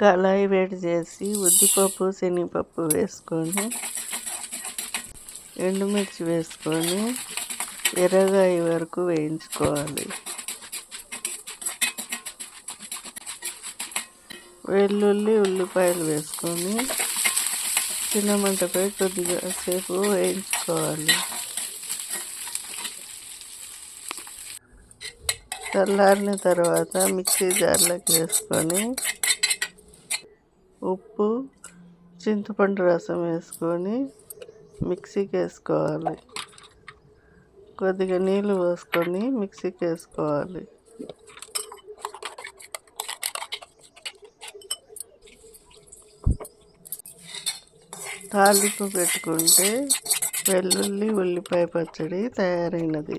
కళాయి వేడి చేసి ఉద్దిపప్పు శనగపప్పు వేసుకొని ఎండుమిర్చి వేసుకొని ఎర్రగా అయ్యే వరకు వేయించుకోవాలి. వెల్లుల్లి ఉల్లిపాయలు వేసుకొని చిన్న మంటపై కొద్దిగా సేపు వేయించుకోవాలి. చల్లారిన తర్వాత మిక్సీ జార్లోకి వేసుకొని ఉప్పు చింతపండు రసం వేసుకొని మిక్సీకి వేసుకోవాలి. కొద్దిగా నీళ్ళు పోసుకొని మిక్సీకి వేసుకోవాలి. తాలింపు పెట్టుకుంటే వెల్లుల్లి ఉల్లిపాయ పచ్చడి తయారైనది.